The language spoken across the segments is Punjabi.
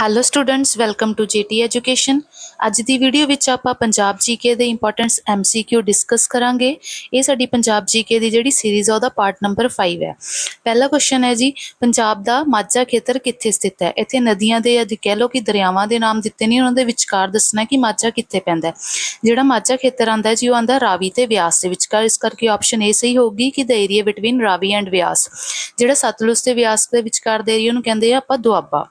Hello students welcome to GT education ਅੱਜ ਦੀ ਵੀਡੀਓ ਵਿੱਚ ਆਪਾਂ ਪੰਜਾਬ ਜੀਕੇ ਦੇ ਇੰਪੋਰਟੈਂਟਸ ਐਮਸੀਕਿਊ ਡਿਸਕਸ ਕਰਾਂਗੇ। ਇਹ ਸਾਡੀ ਪੰਜਾਬ ਜੀਕੇ ਦੀ ਜਿਹੜੀ ਸੀਰੀਜ਼ ਆ, ਉਹਦਾ ਪਾਰਟ ਨੰਬਰ 5 ਹੈ ਪਹਿਲਾ ਕੁਐਸਚਨ ਹੈ ਜੀ, ਪੰਜਾਬ ਦਾ ਮਾਝਾ ਖੇਤਰ ਕਿੱਥੇ ਸਥਿਤ ਹੈ? ਇੱਥੇ ਨਦੀਆਂ ਦੇ ਜਾਂ ਕਹਿ ਲਓ ਕਿ ਦਰਿਆਵਾਂ ਦੇ ਨਾਮ ਦਿੱਤੇ ਨਹੀਂ ਉਹਨਾਂ ਦੇ ਵਿਚਕਾਰ ਦੱਸਣਾ ਕਿ ਮਾਝਾ ਕਿੱਥੇ ਪੈਂਦਾ ਹੈ। ਜਿਹੜਾ ਮਾਝਾ ਖੇਤਰ ਆਂਦਾ ਜੀ, ਉਹ ਆਂਦਾ ਰਾਵੀ ਤੇ ਵਿਆਸ ਦੇ ਵਿਚਕਾਰ। ਇਸ ਕਰਕੇ ਆਪਸ਼ਨ ਏ ਸਹੀ ਹੋਊਗੀ ਕਿ the area between Ravi and Beas ਜਿਹੜਾ ਸਤਲੁਜ ਤੇ ਵਿਆਸ ਦੇ ਵਿਚਕਾਰ ਦੇ ਏਰੀਆ ਨੂੰ ਕਹਿੰਦੇ ਆ ਆਪਾਂ ਦੁਆਬਾ।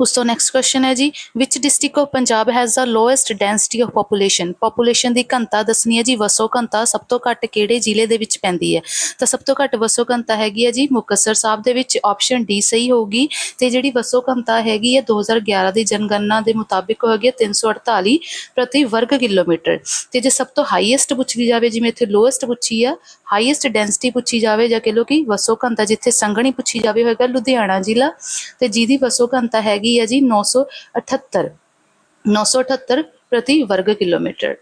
ਉਸ ਤੋਂ ਨੈਕਸਟ ਕੁਐਸਚਨ ਹੈ ਜੀ which district of Punjab has the lowest density of population population ਦੀ ਘਨਤਾ ਦੱਸਣੀ ਹੈ ਜੀ, ਵਸੋਂ ਘਨਤਾ ਸਭ ਤੋਂ ਘੱਟ ਕਿਹੜੇ ਜ਼ਿਲ੍ਹੇ ਦੇ ਵਿੱਚ ਪੈਂਦੀ ਹੈ? ਤਾਂ ਸਭ ਤੋਂ ਘੱਟ ਵਸੋਂ ਘਨਤਾ ਹੈਗੀ ਹੈ ਜੀ, ਮੁਕਤਸਰ ਸਾਹਿਬ ਦੇ ਵਿੱਚ ਆਪਸ਼ਨ ਡੀ ਸਹੀ ਹੋਊਗੀ ਤੇ ਜਿਹੜੀ ਵਸੋਂ ਘਨਤਾ ਹੈਗੀ ਹੈ 2011 ਦੀ ਜਨਗਣਨਾ ਦੇ ਮੁਤਾਬਿਕ ਹੋ ਗਈ ਹੈ 348 ਪ੍ਰਤੀ ਵਰਗ ਕਿਲੋਮੀਟਰ। ਤੇ ਜੇ ਸਭ ਤੋਂ ਹਾਈਐਸਟ ਪੁੱਛੀ ਜਾਵੇ, ਜਿਵੇਂ ਇੱਥੇ ਲੋਐਸਟ ਪੁੱਛੀ ਆ ਹਾਈਐਸਟ ਡੈਂਸਿਟੀ ਪੁੱਛੀ ਜਾਵੇ ਜਾਂ ਕਹ ਲਓ ਕਿ ਵਸੋਂ ਘਨਤਾ ਜਿੱਥੇ ਸੰਘਣੀ ਪੁੱਛੀ ਜਾਵੇ ਹੋਏਗਾ ਲੁਧਿਆਣਾ ਜ਼ਿਲ੍ਹਾ। ਤੇ ਜਿਹਦੀ ਵਸੋਂ ਘਨਤਾ ਹੈਗੀ ਹੈ ਜੀ 978 978 ਪ੍ਰਤੀ ਵਰਗ ਕਿਲੋਮੀਟਰ।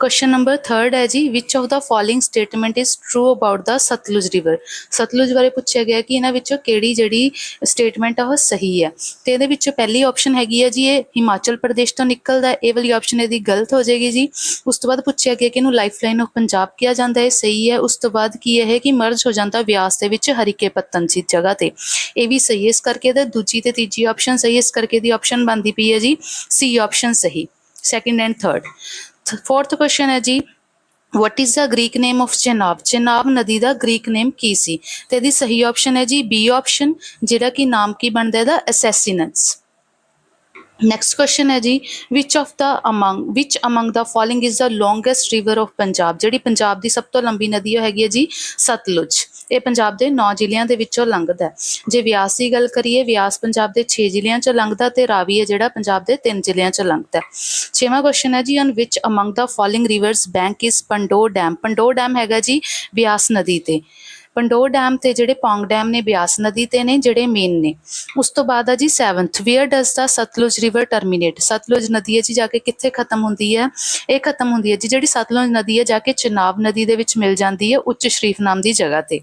ਕੁਐਸਚਨ ਨੰਬਰ 3 ਹੈ ਜੀ which of the following statement is true about the Sutlej river Sutlej ਬਾਰੇ ਪੁੱਛਿਆ ਗਿਆ ਕਿ ਇਹਨਾਂ ਵਿੱਚੋਂ ਕਿਹੜੀ ਜਿਹੜੀ ਸਟੇਟਮੈਂਟ ਆ, ਉਹ ਸਹੀ ਹੈ। ਤੇ ਇਹਦੇ ਵਿੱਚੋਂ ਪਹਿਲੀ ਆਪਸ਼ਨ ਹੈਗੀ ਹੈ ਜੀ, ਇਹ ਹਿਮਾਚਲ ਪ੍ਰਦੇਸ਼ ਤੋਂ ਨਿਕਲਦਾ ਇਹ ਵਾਲੀ ਆਪਸ਼ਨ ਇਹਦੀ ਗਲਤ ਹੋ ਜਾਏਗੀ ਜੀ। ਉਸ ਤੋਂ ਬਾਅਦ ਪੁੱਛਿਆ ਗਿਆ ਕਿ ਇਹਨੂੰ ਲਾਈਫਲਾਈਨ ਆਫ ਪੰਜਾਬ ਕਿਹਾ ਜਾਂਦਾ ਹੈ ਸਹੀ ਹੈ। ਉਸ ਤੋਂ ਬਾਅਦ ਕੀ ਹੈ ਕਿ ਮਰਜ ਹੋ ਜਾਂਦਾ ਵਿਆਸ ਦੇ ਵਿੱਚ ਹਰੀਕੇ ਪੱਤਨ ਸੀ ਜਗ੍ਹਾ ਤੇ। ਇਹ ਵੀ ਸਹੀ ਹੈ ਇਸ ਕਰਕੇ ਇਹਦਾ ਦੂਜੀ ਤੇ ਤੀਜੀ ਆਪਸ਼ਨ ਸਹੀ ਹੈ। ਇਸ ਕਰਕੇ ਦੀ ਆਪਸ਼ਨ ਬਣਦੀ ਪਈ ਹੈ ਜੀ। ਸੀ ਆਪਸ਼ਨ ਸਹੀ। Second and third fourth question ਹੈ ਜੀ what is the Greek name of Chenab Chenab ਨਦੀ ਦਾ ਗ੍ਰੀਕ ਨੇਮ ਕੀ ਸੀ? ਤੇ ਇਹਦੀ ਸਹੀ ਆਪਸ਼ਨ ਹੈ ਜੀ ਬੀ ਆਪਸ਼ਨ ਜਿਹੜਾ ਕਿ ਨਾਮ ਕੀ ਬਣਦਾ ਇਹਦਾ ਅਸੈਸੀਨਸ ਨੈਕਸਟ ਕੁਐਸਚਨ ਹੈ ਜੀ which of the among which among the following is the longest river of Punjab ਜਿਹੜੀ ਪੰਜਾਬ ਦੀ ਸਭ ਤੋਂ ਲੰਬੀ ਨਦੀ ਉਹ ਹੈਗੀ ਹੈ ਜੀ ਸਤਲੁਜ। ਇਹ ਪੰਜਾਬ ਦੇ 9 ਜ਼ਿਲ੍ਹਿਆਂ ਦੇ ਵਿੱਚੋਂ ਲੰਘਦਾ ਹੈ। ਜੇ ਵਿਆਸ ਦੀ ਗੱਲ ਕਰੀਏ ਵਿਆਸ ਪੰਜਾਬ ਦੇ 6 ਜ਼ਿਲ੍ਹਿਆਂ 'ਚ ਲੰਘਦਾ ਤੇ ਰਾਵੀ ਹੈ ਜਿਹੜਾ ਪੰਜਾਬ ਦੇ 3 ਜ਼ਿਲ੍ਹਿਆਂ 'ਚ ਲੰਘਦਾ ਛੇਵਾਂ ਕੁਐਸਚਨ ਹੈ ਜੀ on which among the following rivers bank is Pandoh dam Pandoh dam ਹੈਗਾ ਜੀ ਬਿਆਸ ਨਦੀ ਤੇ। ਪੰਡੋ ਡੈਮ ਤੇ ਜਿਹੜੇ ਪੌਂਗ ਡੈਮ ਨੇ, ਬਿਆਸ ਨਦੀ ਤੇ ਨੇ, ਜਿਹੜੇ ਮੇਨ ਨੇ। ਉਸ ਤੋਂ ਬਾਅਦ ਆ ਜੀ 7th where does the Sutlej river terminate. Sutlej ਨਦੀ ਹੈ ਜੀ ਜਾ ਕੇ ਕਿੱਥੇ ਖਤਮ ਹੁੰਦੀ ਹੈ ਇਹ ਖਤਮ ਹੁੰਦੀ ਹੈ ਜੀ ਜਿਹੜੀ ਸਤਲੁਜ ਨਦੀ ਹੈ ਜਾ ਕੇ ਚਨਾਬ ਨਦੀ ਦੇ ਵਿੱਚ ਮਿਲ ਜਾਂਦੀ ਹੈ ਉੱਚ ਸ਼ਰੀਫ ਨਾਮ ਦੀ ਜਗ੍ਹਾ ਤੇ।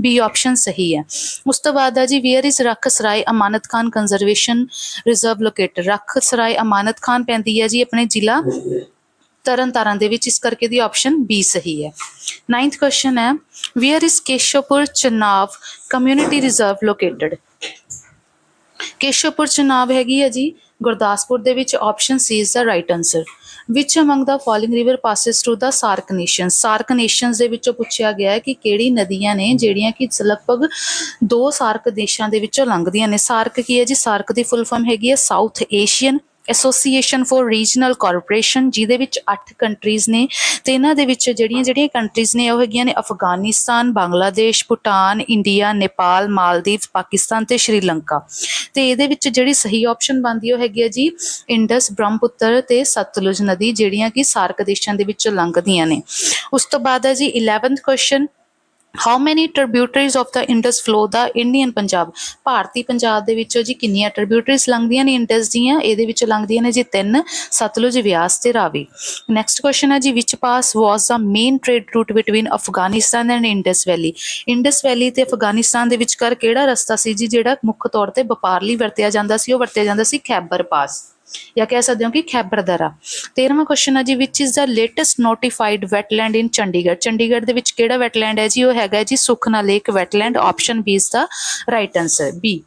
ਬੀ ਆਪਸ਼ਨ ਸਹੀ ਹੈ ਉਸ ਤੋਂ ਬਾਅਦ ਆ ਜੀ where is Rakh Sarai Amanat Khan conservation reserve located Rakh Sarai Amanat Khan ਪੈਂਦੀ ਹੈ ਜੀ ਆਪਣੇ ਜ਼ਿਲ੍ਹਾ ਤਰਨ ਤਾਰਨ ਦੇ ਵਿੱਚ, ਇਸ ਕਰਕੇ ਦੀ ਆਪਸ਼ਨ ਬੀ ਸਹੀ ਹੈ। ਨਾਈਨਥ ਕੁਐਸਚਨ ਹੈ where is Keshavpur Chhanb community reserve located Keshavpur Chhanb ਹੈਗੀ ਹੈ ਜੀ, ਗੁਰਦਾਸਪੁਰ ਦੇ ਵਿੱਚ option C is the right answer which among the following river passes through the SAARC nation SAARC nations ਦੇ ਵਿੱਚੋਂ ਪੁੱਛਿਆ ਗਿਆ ਹੈ ਕਿ ਕਿਹੜੀ ਨਦੀਆਂ ਨੇ ਜਿਹੜੀਆਂ ਕਿ ਲਗਭਗ ਦੋ ਸਾਰਕ ਦੇਸ਼ਾਂ ਦੇ ਵਿੱਚੋਂ ਲੰਘਦੀਆਂ ਨੇ। ਸਾਰਕ ਕੀ ਹੈ ਜੀ? ਸਾਰਕ ਦੀ ਫੁੱਲ ਫਾਰਮ ਹੈਗੀ ਹੈ South Asian Association for Regional Corporation ਜਿਹਦੇ ਵਿੱਚ 8 ਕੰਟਰੀਜ਼ ਨੇ। ਤੇ ਇਹਨਾਂ ਦੇ ਵਿੱਚ ਜਿਹੜੀਆਂ ਜਿਹੜੀਆਂ ਕੰਟਰੀਜ਼ ਨੇ, ਉਹ ਹੈਗੀਆਂ ਨੇ ਅਫਗਾਨਿਸਤਾਨ, ਬੰਗਲਾਦੇਸ਼, ਭੂਟਾਨ, ਇੰਡੀਆ, ਨੇਪਾਲ, ਮਾਲਦੀਵ, ਪਾਕਿਸਤਾਨ ਤੇ ਸ਼੍ਰੀਲੰਕਾ। ਤੇ ਇਹਦੇ ਵਿੱਚ ਜਿਹੜੀ ਸਹੀ ਆਪਸ਼ਨ ਬਣਦੀ ਉਹ ਹੈਗੀ ਹੈ ਜੀ ਇੰਡਸ ਬ੍ਰਹਮਪੁੱਤਰ ਤੇ ਸਤਲੁਜ ਨਦੀ, ਜਿਹੜੀਆਂ ਕਿ ਸਾਰਕ ਦੇਸ਼ਾਂ ਦੇ ਵਿੱਚੋਂ ਲੰਘਦੀਆਂ ਨੇ। ਉਸ ਤੋਂ ਬਾਅਦ ਹੈ ਜੀ 11th question how many tributaries of the Indus flow the Indian Punjab ਭਾਰਤੀ ਪੰਜਾਬ ਦੇ ਵਿੱਚੋਂ ਜੀ ਕਿੰਨੀਆਂ ਟ੍ਰਿਬਿਊਟਰੀਜ਼ ਲੰਘਦੀਆਂ ਨੇ ਇੰਡਸ ਦੀਆਂ? ਇਹਦੇ ਵਿੱਚ ਲੰਘਦੀਆਂ ਨੇ ਜੀ ਤਿੰਨ, ਸਤਲੁਜ ਵਿਆਸ ਤੇ ਰਾਵੀ। ਨੈਕਸਟ ਕੁਐਸਚਨ ਹੈ ਜੀ which pass was the main trade route between Afghanistan and Indus valley Indus valley ਤੇ ਅਫਗਾਨਿਸਤਾਨ ਦੇ ਵਿਚਕਾਰ ਕਿਹੜਾ ਰਸਤਾ ਸੀ ਜੀ ਜਿਹੜਾ ਮੁੱਖ ਤੌਰ ਤੇ ਵਪਾਰ ਲਈ ਵਰਤਿਆ ਜਾਂਦਾ ਸੀ? ਉਹ ਵਰਤਿਆ ਜਾਂਦਾ ਸੀ ਖੈਬਰ ਪਾਸ ਜਾਂ ਕਹਿ ਸਕਦੇ ਹੋ ਕਿ ਖੈਬਰ ਦਰਾ। 13ਵਾਂ ਕੁਐਸਚਨ ਹੈ ਜੀ which is the latest notified wetland in Chandigarh? Chandigarh ਦੇ ਵਿੱਚ ਕਿਹੜਾ ਵੈਟਲੈਂਡ ਹੈ ਜੀ? ਉਹ ਹੈਗਾ ਜੀ Sukhna lake wetland option B is the right answer B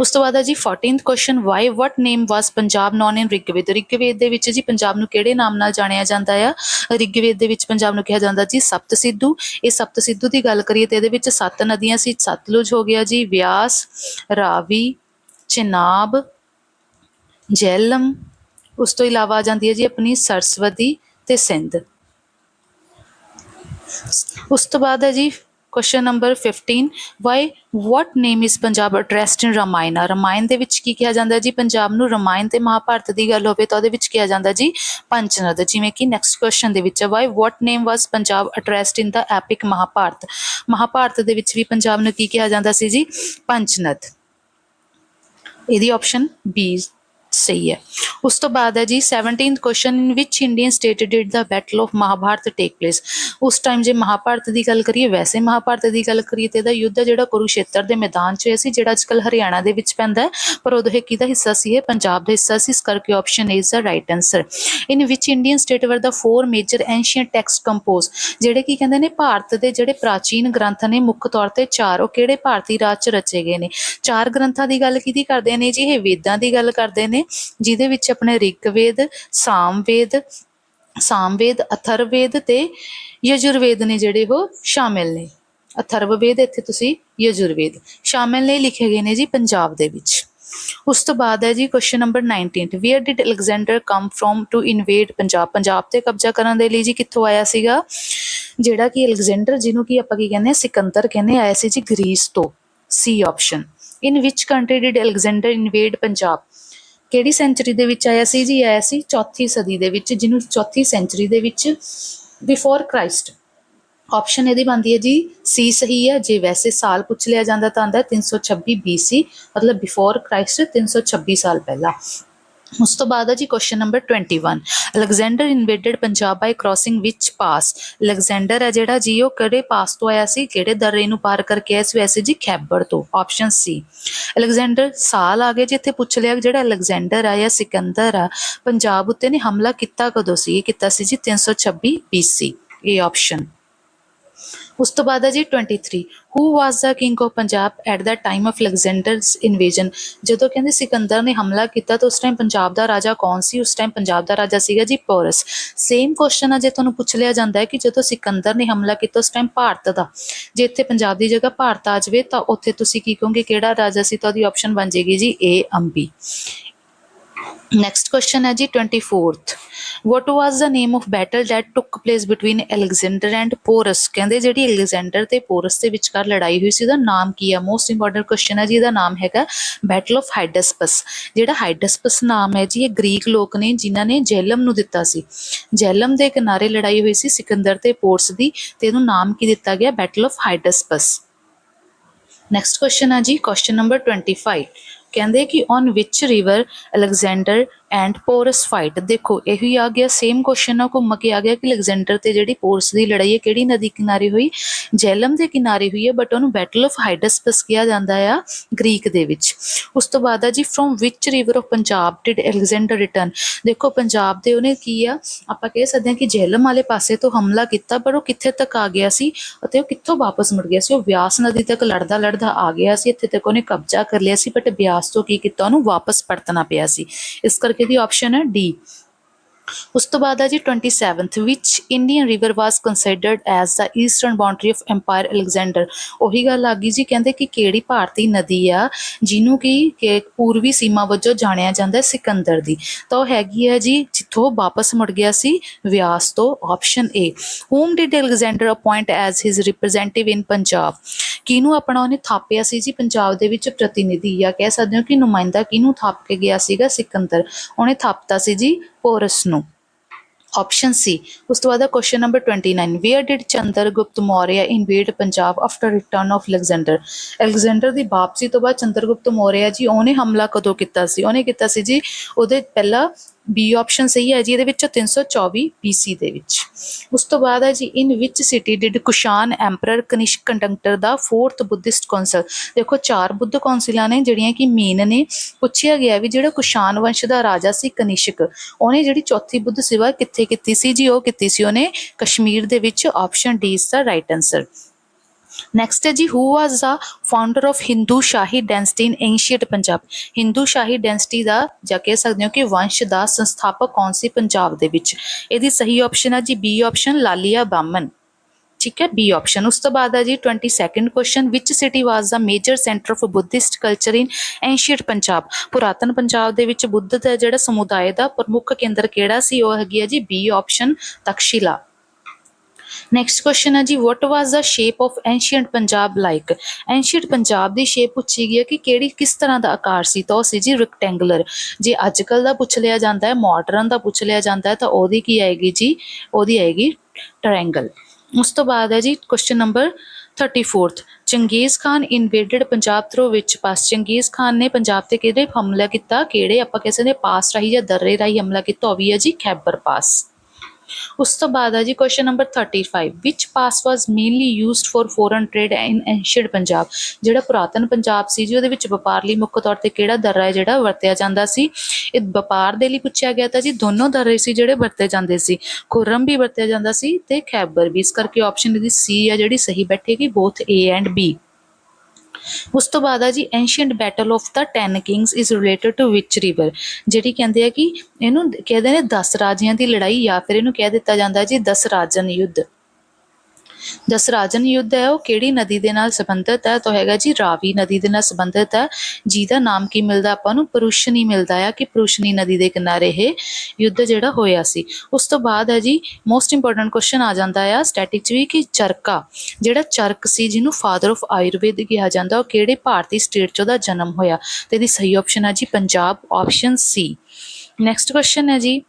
ਉਸ ਤੋਂ ਬਾਅਦ ਹੈ ਜੀ 14th question why what name was Punjab known in Rigveda Rigveda ਦੇ ਵਿੱਚ ਜੀ ਪੰਜਾਬ ਨੂੰ ਕਿਹੜੇ ਨਾਮ ਨਾਲ ਜਾਣਿਆ ਜਾਂਦਾ ਆ? ਰਿਗਵੇਦ ਦੇ ਵਿੱਚ ਪੰਜਾਬ ਨੂੰ ਕਿਹਾ ਜਾਂਦਾ ਜੀ ਸਪਤ ਸਿੱਧੂ ਇਹ ਸਪਤ ਸਿੱਧੂ ਦੀ ਗੱਲ ਕਰੀਏ ਤੇ ਇਹਦੇ ਵਿੱਚ ਸੱਤ ਨਦੀਆਂ ਸੀ, ਸਤਲੁਜ ਹੋ ਗਿਆ ਜੀ ਵਿਆਸ ਰਾਵੀ, ਚਨਾਬ ਜੇਹਲਮ ਉਸ ਤੋਂ ਇਲਾਵਾ ਆ ਜਾਂਦੀ ਹੈ ਜੀ ਆਪਣੀ ਸਰਸਵਤੀ ਤੇ ਸਿੰਧ। ਉਸ ਤੋਂ ਬਾਅਦ ਹੈ ਜੀ question number 15 why what name is Punjab addressed in Ramayana Ramayan ਦੇ ਵਿੱਚ ਕੀ ਕਿਹਾ ਜਾਂਦਾ ਜੀ? ਪੰਜਾਬ ਨੂੰ ਰਮਾਇਣ ਤੇ ਮਹਾਭਾਰਤ ਦੀ ਗੱਲ ਹੋਵੇ ਤਾਂ ਉਹਦੇ ਵਿੱਚ ਕਿਹਾ ਜਾਂਦਾ ਜੀ ਪੰਚਨਦ। ਜਿਵੇਂ ਕਿ ਨੈਕਸਟ ਕੁਐਸਚਨ ਦੇ ਵਿੱਚ why what name was Punjab addressed in the epic Mahabharat? Mahabharat ਦੇ ਵਿੱਚ ਵੀ ਪੰਜਾਬ ਨੂੰ ਕੀ ਕਿਹਾ ਜਾਂਦਾ ਸੀ ਜੀ? ਪੰਚਨਦ। ਇਹਦੀ ਆਪਸ਼ਨ ਬੀ ਸਹੀ ਹੈ। ਉਸ ਤੋਂ ਬਾਅਦ ਹੈ ਜੀ 17th question in which Indian state did the battle of Mahabharat take place ਉਸ ਟਾਈਮ ਜੇ ਮਹਾਭਾਰਤ ਦੀ ਗੱਲ ਕਰੀਏ, ਵੈਸੇ ਮਹਾਭਾਰਤ ਦੀ ਗੱਲ ਕਰੀਏ ਤੇ ਇਹਦਾ ਯੁੱਧ ਹੈ ਜਿਹੜਾ ਕੁਰੂਸ਼ੇਤਰ ਦੇ ਮੈਦਾਨ 'ਚ ਹੋਇਆ ਸੀ, ਜਿਹੜਾ ਅੱਜਕੱਲ ਹਰਿਆਣਾ ਦੇ ਵਿੱਚ ਪੈਂਦਾ ਹੈ। ਪਰ ਉਦੋਂ ਇਹ ਕਿਹਦਾ ਹਿੱਸਾ ਸੀ ਇਹ? ਪੰਜਾਬ ਦਾ ਹਿੱਸਾ ਸੀ। ਇਸ ਕਰਕੇ option is the right answer in which Indian state were the four major ancient text compose ਜਿਹੜੇ ਕੀ ਕਹਿੰਦੇ ਨੇ, ਭਾਰਤ ਦੇ ਜਿਹੜੇ ਪ੍ਰਾਚੀਨ ਗ੍ਰੰਥ ਨੇ, ਮੁੱਖ ਤੌਰ ਤੇ ਚਾਰ, ਉਹ ਕਿਹੜੇ ਭਾਰਤੀ ਰਾਜ 'ਚ ਰਚੇ ਗਏ ਨੇ? ਚਾਰ ਗ੍ਰੰਥਾਂ ਦੀ ਗੱਲ ਕਿਹਦੀ ਕਰਦੇ ਨੇ ਜੀ? ਇਹ ਵੇਦਾਂ ਦੀ ਗੱਲ ਕਰਦੇ ਨੇ। ਜਿਹਦੇ ਵਿੱਚ ਆਪਣੇ ਰਿਗਵੇਦ, ਸਾਮਵੇਦ ਸਾਮਵੇਦ, ਅਥਰਵੇਦ ਤੇ ਯਜੁਰਵੇਦ ਨੇ ਜਿਹੜੇ ਉਹ ਸ਼ਾਮਿਲ ਨੇ। ਅਥਰਵਵੇਦ, ਇੱਥੇ ਤੁਸੀਂ ਯਜੁਰਵੇਦ ਸ਼ਾਮਿਲ ਨੇ, ਲਿਖੇ ਗਏ ਨੇ ਜੀ ਪੰਜਾਬ ਦੇ ਵਿੱਚ। ਉਸ ਤੋਂ ਬਾਅਦ ਹੈ ਜੀ question number 19 where did Alexander come from to invade Punjab? Punjab ਤੇ ਕਬਜ਼ਾ ਕਰਨ ਦੇ ਲਈ ਜੀ ਕਿੱਥੋਂ ਆਇਆ ਸੀਗਾ? ਜਿਹੜਾ ਕਿ ਅਲੈਗਜ਼ੈਂਡਰ ਜਿਹਨੂੰ ਕਿ ਆਪਾਂ ਕੀ ਕਹਿੰਦੇ ਆ ਸਿਕੰਦਰ ਕਹਿੰਦੇ ਆਇਆ ਸੀ ਜੀ ਗ੍ਰੀਸ ਤੋਂ। C option in which country did Alexander invade Punjab? ਕਿਹੜੀ ਸੈਂਚਰੀ ਦੇ ਵਿੱਚ ਆਇਆ ਸੀ ਜੀ? ਆਇਆ ਸੀ ਚੌਥੀ ਸਦੀ ਦੇ ਵਿੱਚ, ਜਿਹਨੂੰ ਚੌਥੀ ਸੈਂਚਰੀ ਦੇ ਵਿੱਚ ਬਿਫੋਰ ਕ੍ਰਾਈਸਟ ਆਪਸ਼ਨ ਇਹਦੀ ਬਣਦੀ ਹੈ ਜੀ ਸੀ ਸਹੀ ਹੈ, ਜੇ ਵੈਸੇ ਸਾਲ ਪੁੱਛ ਲਿਆ ਜਾਂਦਾ ਤਾਂ ਆਂਦਾ 326 BC ਮਤਲਬ ਬਿਫੋਰ ਕ੍ਰਾਈਸਟ 326 ਸਾਲ ਪਹਿਲਾਂ। ਉਸ ਤੋਂ ਬਾਅਦ ਹੈ ਜੀ question number 21 Alexander invaded Punjab by crossing which pass Alexander ਹੈ ਜਿਹੜਾ ਜੀ, ਉਹ ਕਿਹੜੇ ਪਾਸ ਤੋਂ ਆਇਆ ਸੀ? ਕਿਹੜੇ ਦਰੇ ਨੂੰ ਪਾਰ ਕਰਕੇ ਆਇਆ ਸੀ? ਵੈਸੇ ਜੀ ਖੈਬਰ ਤੋਂ ਆਪਸ਼ਨ ਸੀ ਅਲੈਗਜ਼ੈਂਡਰ ਸਾਲ ਆ ਗਏ ਜੀ ਇੱਥੇ ਪੁੱਛ ਲਿਆ ਜਿਹੜਾ ਅਲੈਗਜ਼ੈਂਡਰ ਆ ਜਾਂ ਸਿਕੰਦਰ ਆ ਪੰਜਾਬ ਉੱਤੇ ਨੇ ਹਮਲਾ ਕੀਤਾ ਕਦੋਂ ਸੀ? ਇਹ ਕੀਤਾ ਸੀ ਜੀ 326 BC ਇਹ ਆਪਸ਼ਨ ਉਸ ਤੋਂ ਬਾਅਦ ਹੈ ਜੀ 23 who was the king of Punjab at the time of Alexander's invasion ਜਦੋਂ ਕਹਿੰਦੇ ਸਿਕੰਦਰ ਨੇ ਹਮਲਾ ਕੀਤਾ ਤਾਂ ਉਸ ਟਾਈਮ ਪੰਜਾਬ ਦਾ ਰਾਜਾ ਕੌਣ ਸੀ? ਉਸ ਟਾਈਮ ਪੰਜਾਬ ਦਾ ਰਾਜਾ ਸੀਗਾ ਜੀ ਪੋਰਸ। ਸੇਮ ਕੁਐਸਚਨ ਆ, ਜੇ ਤੁਹਾਨੂੰ ਪੁੱਛ ਲਿਆ ਜਾਂਦਾ ਹੈ ਕਿ ਜਦੋਂ ਸਿਕੰਦਰ ਨੇ ਹਮਲਾ ਕੀਤਾ ਉਸ ਟਾਈਮ ਭਾਰਤ ਦਾ, ਜੇ ਇੱਥੇ ਪੰਜਾਬ ਦੀ ਜਗ੍ਹਾ ਭਾਰਤ ਆ ਜਾਵੇ ਤਾਂ ਉੱਥੇ ਤੁਸੀਂ ਕੀ ਕਹੋਗੇ? ਕਿਹੜਾ ਰਾਜਾ ਸੀ? ਤਾਂ ਉਹਦੀ ਆਪਸ਼ਨ ਬਣ ਜਾਏਗੀ ਜੀ ਏ ਅੰਬੀ। ਨੈਕਸਟ ਕੁਐਸਚਨ ਹੈ ਜੀ 24th what was the name of battle that took place between alexander and porus? ਕਹਿੰਦੇ ਜਿਹੜੀ ਅਲੈਗਜ਼ੈਂਡਰ ਤੇ ਪੋਰਸ ਦੇ ਵਿਚਕਾਰ ਲੜਾਈ ਹੋਈ ਸੀ, ਉਹਦਾ ਨਾਮ ਕੀ ਹੈ? ਮੋਸਟ ਇੰਪੋਰਟੈਂਟ ਕੁਐਸਚਨ ਹੈ ਜੀ, ਇਹਦਾ ਨਾਮ ਹੈਗਾ ਬੈਟਲ ਆਫ ਹਾਈਡਸਪਸ ਜਿਹੜਾ ਹਾਈਡਸਪਸ ਨਾਮ ਹੈ ਜੀ, ਇਹ ਗ੍ਰੀਕ ਲੋਕ ਨੇ ਜਿਨ੍ਹਾਂ ਨੇ ਜੈਲਮ ਨੂੰ ਦਿੱਤਾ ਸੀ। ਜੈਲਮ ਦੇ ਕਿਨਾਰੇ ਲੜਾਈ ਹੋਈ ਸੀ ਸਿਕੰਦਰ ਤੇ ਪੋਰਸ ਦੀ ਤੇ ਇਹਨੂੰ ਨਾਮ ਕੀ ਦਿੱਤਾ ਗਿਆ? Battle of Hydaspes next question ਹੈ ਜੀ ਕੁਐਸਚਨ ਨੰਬਰ 25 ਕਹਿੰਦੇ ਕਿ on which river Alexander and Porus fight ਦੇਖੋ, ਇਹੀ ਆ ਗਿਆ ਸੇਮ ਕੁਐਸਚਨ ਆ, ਘੁੰਮ ਕੇ ਆ ਗਿਆ ਕਿ ਅਲੈਗਜ਼ੈਂਡਰ ਤੇ ਜਿਹੜੀ ਪੋਰਸ ਦੀ ਲੜਾਈ ਹੈ, ਕਿਹੜੀ ਨਦੀ ਕਿਨਾਰੇ ਹੋਈ? ਜੈਲਮ ਦੇ ਕਿਨਾਰੇ ਹੋਈ ਹੈ ਬਟ ਉਹਨੂੰ ਬੈਟਲ ਆਫ ਹਾਈਡਸਪਸ ਕਿਹਾ ਜਾਂਦਾ ਆ ਗ੍ਰੀਕ ਦੇ ਵਿੱਚ। ਉਸ ਤੋਂ ਬਾਅਦ ਆ ਜੀ from which river of Punjab did Alexander return ਦੇਖੋ ਪੰਜਾਬ ਦੇ ਉਹਨੇ ਕੀ ਆ, ਆਪਾਂ ਕਹਿ ਸਕਦੇ ਹਾਂ ਕਿ ਜੈਲਮ ਵਾਲੇ ਪਾਸੇ ਤੋਂ ਹਮਲਾ ਕੀਤਾ, ਪਰ ਉਹ ਕਿੱਥੇ ਤੱਕ ਆ ਗਿਆ ਸੀ ਅਤੇ ਉਹ ਕਿੱਥੋਂ ਵਾਪਸ ਮੁੜ ਗਿਆ ਸੀ? ਉਹ ਬਿਆਸ ਨਦੀ ਤੱਕ ਲੜਦਾ ਲੜਦਾ ਆ ਗਿਆ ਸੀ, ਇੱਥੇ ਤੱਕ ਉਹਨੇ ਕਬਜ਼ਾ ਕਰ ਲਿਆ ਸੀ ਬਟ ਬਿਆਸ ਤੋਂ ਕੀ ਕੀਤਾ? ਉਹਨੂੰ ਵਾਪਸ ਪਰਤਣਾ ਪਿਆ ਸੀ। ਇਸ ਕਰਕੇ ਦੀ ਆਪਸ਼ਨ ਹੈ ਡੀ ਉਸ ਤੋਂ ਬਾਅਦ ਹੈ ਜੀ 27th which Indian river was considered as the eastern boundary of empire Alexander ਉਹੀ ਗੱਲ ਆ ਗਈ ਜੀ, ਕਹਿੰਦੇ ਕਿ ਕਿਹੜੀ ਭਾਰਤੀ ਨਦੀ ਆ, ਜਿਹਨੂੰ ਕਿ ਪੂਰਬੀ ਸੀਮਾ ਵਜੋਂ ਜਾਣਿਆ ਜਾਂਦਾ ਸਿਕੰਦਰ ਦੀ। ਤਾਂ ਉਹ ਹੈਗੀ ਹੈ ਜੀ, ਜਿੱਥੋਂ ਵਾਪਸ ਮੁੜ ਗਿਆ ਸੀ ਵਿਆਸ ਤੋਂ option A whom did Alexander appoint as his representative in Punjab ਕਿਹਨੂੰ ਆਪਣਾ ਉਹਨੇ ਥਾਪਿਆ ਸੀ ਜੀ, ਪੰਜਾਬ ਦੇ ਵਿੱਚ ਪ੍ਰਤੀਨਿਧੀ ਜਾਂ ਕਹਿ ਸਕਦੇ ਹੋ ਕਿ ਨੁਮਾਇੰਦਾ ਕਿਹਨੂੰ ਥਾਪ ਕੇ ਗਿਆ ਸੀਗਾ, ਸਿਕੰਦਰ। ਉਹਨੇ ਥਾਪਤਾ ਸੀ ਜੀ, ਪੋਰਸ ਨੂੰ। ਆਪਸ਼ਨ ਸੀ ਉਸ ਤੋਂ ਬਾਅਦ question number 29 where did Chandragupta Maurya invade Punjab after return of Alexander Alexander ਦੀ ਵਾਪਸੀ ਤੋਂ ਬਾਅਦ ਚੰਦਰਗੁਪਤ ਮੌਰਿਆ ਜੀ, ਉਹਨੇ ਹਮਲਾ ਕਦੋਂ ਕੀਤਾ ਸੀ? ਉਹਨੇ ਕੀਤਾ ਸੀ ਜੀ, ਉਹਦੇ ਪਹਿਲਾ ਬੀ ਆਪਸ਼ਨ ਸਹੀ ਹੈ ਜੀ, ਇਹਦੇ ਵਿੱਚ 324 BC ਦੇ ਵਿੱਚ। ਉਸ ਤੋਂ ਬਾਅਦ ਹੈ ਜੀ in which city did Kushan emperor Kanishka conductor the fourth Buddhist council ਦੇਖੋ, ਚਾਰ ਬੁੱਧ ਕੌਂਸਲਾਂ ਨੇ, ਜਿਹੜੀਆਂ ਕਿ ਮੇਨ ਨੇ, ਪੁੱਛਿਆ ਗਿਆ ਵੀ ਜਿਹੜਾ ਕੁਸ਼ਾਨ ਵੰਸ਼ ਦਾ ਰਾਜਾ ਸੀ ਕਨਿਸ਼ਕ, ਉਹਨੇ ਜਿਹੜੀ ਚੌਥੀ ਬੁੱਧ ਸੇਵਾ ਕਿੱਥੇ ਕੀਤੀ ਸੀ ਜੀ? ਉਹ ਕੀਤੀ ਸੀ ਉਹਨੇ ਕਸ਼ਮੀਰ ਦੇ ਵਿੱਚ ਆਪਸ਼ਨ ਡੀ ਇਸ ਦਾ ਰਾਈਟ ਆਨਸਰ ਨੈਕਸਟ ਹੈ ਜੀ who was the founder of Hindu Shahi dynasty in ancient Punjab Hindu Shahi dynasty ਦਾ, ਜਾਂ ਕਹਿ ਸਕਦੇ ਹੋ ਕਿ ਵੰਸ਼ ਦਾ ਸੰਸਥਾਪਕ ਕੌਣ ਸੀ ਪੰਜਾਬ ਦੇ ਵਿੱਚ? ਇਹਦੀ ਸਹੀ ਆਪਸ਼ਨ ਹੈ ਜੀ ਬੀ ਆਪਸ਼ਨ ਲਾਲੀਆ ਬਾਮਨ। ਠੀਕ ਹੈ ਬੀ ਆਪਸ਼ਨ ਉਸ ਤੋਂ ਬਾਅਦ ਹੈ ਜੀ 22nd question which city was the major centre of Buddhist culture in ancient Punjab ਪੁਰਾਤਨ ਪੰਜਾਬ ਦੇ ਵਿੱਚ ਬੁੱਧ ਦਾ ਜਿਹੜਾ ਸਮੁਦਾਇ ਦਾ ਪ੍ਰਮੁੱਖ ਕੇਂਦਰ ਕਿਹੜਾ ਸੀ, ਉਹ ਹੈਗੀ ਹੈ ਜੀ B option Taxila. Next question ਹੈ ਜੀ what was the shape of ancient Punjab like ancient Punjab the shape ਪੁੱਛੀ ਗਈ ਹੈ ਕਿ ਕਿਹੜੀ, ਕਿਸ ਤਰ੍ਹਾਂ ਦਾ ਆਕਾਰ ਸੀ ਤਾਂ ਉਹ ਸੀ ਜੀ ਰੈਕਟੈਂਗੂਲਰ ਜੇ ਅੱਜ ਕੱਲ ਦਾ ਪੁੱਛ ਲਿਆ ਜਾਂਦਾ ਹੈ ਮਾਡਰਨ ਦਾ ਪੁੱਛ ਲਿਆ ਜਾਂਦਾ ਹੈ, ਤਾਂ ਉਹਦੀ ਕੀ ਆਏਗੀ ਜੀ? ਉਹਦੀ ਆਏਗੀ ਟ੍ਰਾਇੰਗਲ ਉਸ ਤੋਂ ਬਾਅਦ ਹੈ ਜੀ question number 34th Genghis Khan invaded Punjab through which. Pass Genghis Khan ਨੇ ਪੰਜਾਬ ਤੇ ਕਿਹੜੇ ਹਮਲਾ ਕੀਤਾ? ਕਿਹੜੇ ਆਪਾਂ ਕਹਿ ਸਕਦੇ ਪਾਸ ਰਾਹੀਂ ਜਾਂ ਦਰਰੇ ਰਾਹੀਂ ਹਮਲਾ ਕੀਤਾ? ਉਹ ਵੀ ਹੈ ਜੀ ਖੈਬਰ ਪਾਸ। ਉਸ ਤੋਂ ਬਾਅਦ ਹੈ ਜੀ question number 35 which pass was mainly used for foreign trade in ancient Punjab ਜਿਹੜਾ ਪੁਰਾਤਨ ਪੰਜਾਬ ਸੀ ਜੀ, ਉਹਦੇ ਵਿੱਚ ਵਪਾਰ ਲਈ ਮੁੱਖ ਤੌਰ ਤੇ ਕਿਹੜਾ ਦਰਰਾ ਹੈ ਜਿਹੜਾ ਵਰਤਿਆ ਜਾਂਦਾ ਸੀ? ਇਹ ਵਪਾਰ ਦੇ ਲਈ ਪੁੱਛਿਆ ਗਿਆ ਤਾਂ ਜੀ, ਦੋਨੋਂ ਦਰਰੇ ਸੀ ਜਿਹੜੇ ਵਰਤੇ ਜਾਂਦੇ ਸੀ। ਖੁਰਮ ਵੀ ਵਰਤਿਆ ਜਾਂਦਾ ਸੀ ਤੇ ਖੈਬਰ ਵੀ। ਇਸ ਕਰਕੇ ਆਪਸ਼ਨ ਇਹਦੀ ਸੀ ਆ ਜਿਹੜੀ ਸਹੀ ਬੈਠੇਗੀ ਬੋਥ ਏ ਐਂਡ ਬੀ ਉਸ ਤੋਂ ਬਾਅਦ ਆ ਜੀ ancient battle of the 10 kings is related to which river ਜਿਹੜੀ ਕਹਿੰਦੇ ਆ ਕਿ ਇਹਨੂੰ ਕਹਿੰਦੇ ਨੇ 10 ਰਾਜਿਆਂ ਦੀ ਲੜਾਈ ਜਾਂ ਫਿਰ ਇਹਨੂੰ ਕਹਿ ਦਿੱਤਾ ਜਾਂਦਾ ਜੀ 10 ਰਾਜਨ ਯੁੱਧ। ਦਸਰਾਜਨ ਯੁੱਧ ਹੈ, ਉਹ ਕਿਹੜੀ ਨਦੀ ਦੇ ਨਾਲ ਸੰਬੰਧਿਤ ਹੈ? ਤਾਂ ਹੈਗਾ ਜੀ ਰਾਵੀ ਨਦੀ ਦੇ ਨਾਲ ਸੰਬੰਧਿਤ ਹੈ। ਜਿਹਦਾ ਨਾਮ ਕੀ ਮਿਲਦਾ ਆਪਾਂ ਨੂੰ? ਪਰੁਸ਼ਨੀ ਮਿਲਦਾ ਆ ਕਿ ਪਰੁਸ਼ਨੀ ਨਦੀ ਦੇ ਕਿਨਾਰੇ ਇਹ ਯੁੱਧ ਜਿਹੜਾ ਹੋਇਆ ਸੀ। ਉਸ ਤੋਂ ਬਾਅਦ ਹੈ ਜੀ ਮੋਸਟ ਇੰਪੋਰਟੈਂਟ ਕੁਐਸਚਨ ਆ ਜਾਂਦਾ ਆ ਸਟੈਟਿਕ ਚ ਵੀ ਕਿ ਚਰਕਾ, ਜਿਹੜਾ ਚਰਕ ਸੀ ਜਿਹਨੂੰ ਫਾਦਰ ਆਫ ਆਯੁਰਵੇਦ ਕਿਹਾ ਜਾਂਦਾ, ਉਹ ਕਿਹੜੇ ਭਾਰਤੀ ਸਟੇਟ ਚ ਉਹਦਾ ਜਨਮ ਹੋਇਆ? ਤੇ ਇਹਦੀ ਸਹੀ ਆਪਸ਼ਨ ਹੈ ਜੀ Punjab option C next question ਹੈ ਜੀ